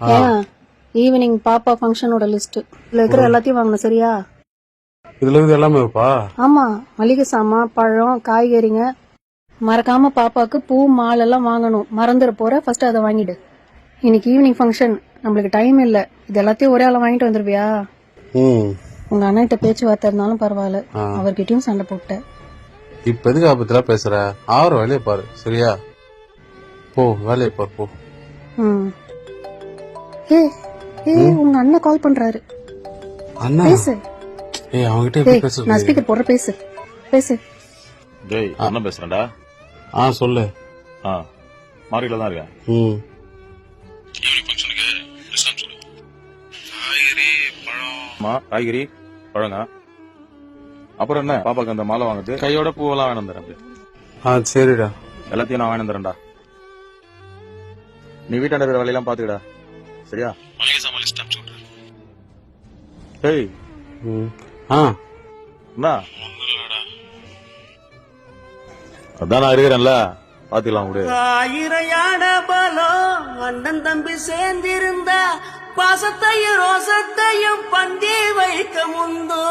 ஏன்? ஈவினிங் பாப்பா ஃபங்க்ஷனோட லிஸ்ட் இதுல இருக்கிற எல்லாத்தையும் வாங்கணும் சரியா? இதுல இருக்குது எல்லாமேப்பா ஆமா. மளிகை சாமான் பழம் காய்கறிங்க. மறக்காம பாப்பாக்கு பூ மால் எல்லாம் வாங்கணும். மறந்துட போற ஃபர்ஸ்ட் அதை வாங்கிடு. இன்னைக்கு ஈவினிங் ஃபங்க்ஷன் நம்மளுக்கு டைம் இல்ல. இது எல்லாத்தையும் ஒரே ஆளா வாங்கிட்டு வந்துருவியா? உங்க அண்ணன்கிட்ட பேச்சுவார்த்தை இருந்தாலும் பரவாயில்ல. அவர்கிட்டயும் சண்டை போட்டேன் இப்ப எதுக்கு ஆபத்துல பேசுற? ஆறு வேலையை பாரு சரியா? போ வேலையை பாரு போ. ம். ஏ ஏ உங்க அண்ணன் கால் பண்றாரு. அண்ணா? பேசு. ஏய் அவன்கிட்ட எப்படி ஏய் நான் ஸ்பீக்கர் போடுற பேசு. பேசு. டேய் என்ன பேசுறேன்டா. ஆ சொல்லு. ஆ மார்க்கெட்ல தான் இருக்கேன். ம். ஆமா காய்கறி பழங்க. அப்புறம் என்ன? பாப்பாக்கு அந்த மாலை வாங்குது கையோட பூவெல்லாம் வாங்கி வந்துடுறேன் ஆ சரிடா. எல்லாத்தையும் நான் வாங்கி வந்துடுறேன்டா. நீ வீட்டாண்ட வேலையெல்லாம் பாத்துக்கடா சரியா? டேய் ம். ஆ. என்ன அதான் நான் இருக்கிறேன்ல. பாத்துக்கலாம் விடு. ஆயிரையான பலம் அண்ணன் தம்பி சேர்ந்திருந்தா பாசத்தையும் ரோசத்தையும் பந்தி வைக்க முந்தோ.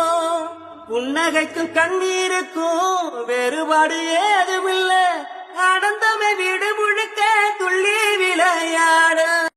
புன்னகைக்கும் கண்ணீருக்கும் வேறுபாடு ஏதுமில்ல. அடந்தமை வீடு முழுக்க